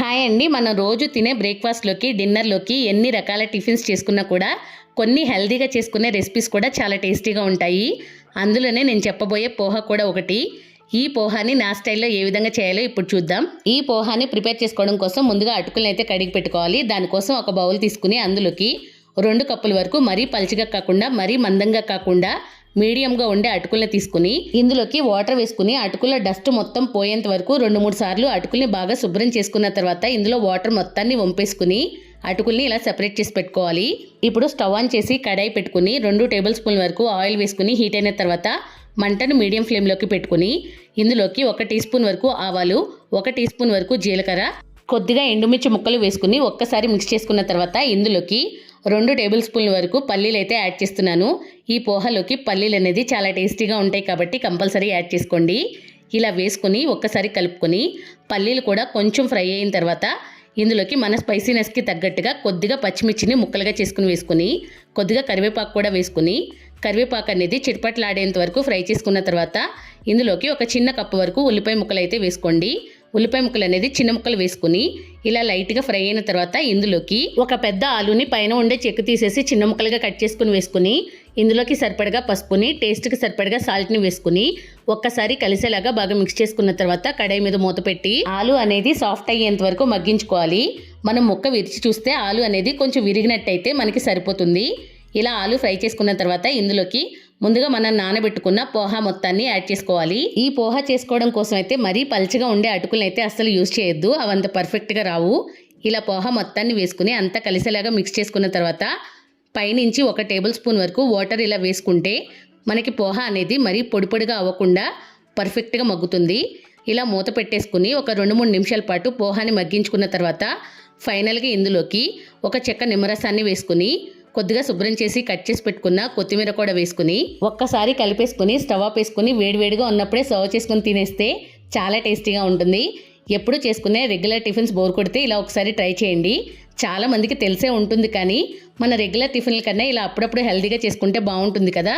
Hi అండి. మనం రోజు తినే బ్రేక్ఫాస్ట్లోకి డిన్నర్లోకి ఎన్ని రకాల టిఫిన్స్ చేసుకున్నా కూడా కొన్ని హెల్దీగా చేసుకునే రెసిపీస్ కూడా చాలా టేస్టీగా ఉంటాయి. అందులోనే నేను చెప్పబోయే పోహ కూడా ఒకటి. ఈ పోహాని నా స్టైల్లో ఏ విధంగా చేయాలో ఇప్పుడు చూద్దాం. ఈ పోహాని ప్రిపేర్ చేసుకోవడం కోసం ముందుగా అటుకులను అయితే కడిగి పెట్టుకోవాలి. దానికోసం ఒక బౌల్ తీసుకుని అందులోకి రెండు కప్పుల వరకు మరీ పలుచగా కాకుండా మరీ మందంగా కాకుండా మీడియంగా ఉండే అటుకుల్ని తీసుకుని ఇందులోకి వాటర్ వేసుకుని అటుకుల డస్ట్ మొత్తం పోయేంత వరకు రెండు మూడు సార్లు అటుకుల్ని బాగా శుభ్రం చేసుకున్న తర్వాత ఇందులో వాటర్ మొత్తాన్ని వంపేసుకుని అటుకుల్ని ఇలా సెపరేట్ చేసి పెట్టుకోవాలి. ఇప్పుడు స్టవ్ ఆన్ చేసి కడాయి పెట్టుకుని రెండు టేబుల్ స్పూన్ వరకు ఆయిల్ వేసుకుని హీట్ అయిన తర్వాత మంటను మీడియం ఫ్లేమ్లోకి పెట్టుకుని ఇందులోకి ఒక టీ స్పూన్ వరకు ఆవాలు ఒక టీ స్పూన్ వరకు జీలకర్ర కొద్దిగా ఎండుమిర్చి ముక్కలు వేసుకుని ఒక్కసారి మిక్స్ చేసుకున్న తర్వాత ఇందులోకి రెండు టేబుల్ స్పూన్ల వరకు పల్లీలు అయితే యాడ్ చేస్తున్నాను. ఈ పోహలోకి పల్లీలు అనేది చాలా టేస్టీగా ఉంటాయి కాబట్టి కంపల్సరీ యాడ్ చేసుకోండి. ఇలా వేసుకుని ఒక్కసారి కలుపుకొని పల్లీలు కూడా కొంచెం ఫ్రై అయిన తర్వాత ఇందులోకి మన స్పైసీనెస్కి తగ్గట్టుగా కొద్దిగా పచ్చిమిర్చిని ముక్కలుగా చేసుకుని వేసుకుని కొద్దిగా కరివేపాకు కూడా వేసుకుని కరివేపాకు అనేది చిట్పట్లాడేంత వరకు ఫ్రై చేసుకున్న తర్వాత ఇందులోకి ఒక చిన్న కప్పు వరకు ఉల్లిపాయ ముక్కలు అయితే వేసుకోండి. ఉల్లిపాయ ముక్కలు అనేది చిన్న ముక్కలు వేసుకుని ఇలా లైట్గా ఫ్రై అయిన తర్వాత ఇందులోకి ఒక పెద్ద ఆలుని పైన ఉండే చెక్కు తీసేసి చిన్న ముక్కలుగా కట్ చేసుకుని వేసుకుని ఇందులోకి సరిపడగా పసుపుని టేస్ట్కి సరిపడగా సాల్ట్ని వేసుకుని ఒక్కసారి కలిసేలాగా బాగా మిక్స్ చేసుకున్న తర్వాత కడాయి మీద మూత పెట్టి ఆలు అనేది సాఫ్ట్ అయ్యేంత వరకు మగ్గించుకోవాలి. మనం ముక్క విరిచి చూస్తే ఆలు అనేది కొంచెం విరిగినట్టయితే మనకి సరిపోతుంది. ఇలా ఆలు ఫ్రై చేసుకున్న తర్వాత ఇందులోకి ముందుగా మనం నానబెట్టుకున్న పోహా మొత్తాన్ని యాడ్ చేసుకోవాలి. ఈ పోహా చేసుకోవడం కోసం అయితే మరీ పల్చగా ఉండే అటుకులను అయితే అస్సలు యూజ్ చేయొద్దు. అవంత పర్ఫెక్ట్గా రావు. ఇలా పోహా మొత్తాన్ని వేసుకుని అంతా కలిసేలాగా మిక్స్ చేసుకున్న తర్వాత పైనుంచి ఒక టేబుల్ స్పూన్ వరకు వాటర్ ఇలా వేసుకుంటే మనకి పోహా అనేది మరీ పొడి పొడిగా అవ్వకుండా పర్ఫెక్ట్గా మగ్గుతుంది. ఇలా మూత పెట్టేసుకుని ఒక రెండు మూడు నిమిషాల పాటు పోహాని మగ్గించుకున్న తర్వాత ఫైనల్గా ఇందులోకి ఒక చెక్క నిమ్మరసాన్ని వేసుకుని కొద్దిగా శుభ్రం చేసి కట్ చేసి పెట్టుకున్న కొత్తిమీర కూడా వేసుకుని ఒక్కసారి కలిపేసుకుని స్టవ్ ఆఫ్ వేసుకుని వేడివేడిగా ఉన్నప్పుడే సర్వ్ చేసుకుని తినేస్తే చాలా టేస్టీగా ఉంటుంది. ఎప్పుడు చేసుకునే రెగ్యులర్ టిఫిన్స్ బోర్ కొడితే ఇలా ఒకసారి ట్రై చేయండి. చాలా మందికి తెలిసే ఉంటుంది కానీ మన రెగ్యులర్ టిఫిన్ల కన్నా ఇలా అప్పుడప్పుడు హెల్తీగా చేసుకుంటే బాగుంటుంది కదా.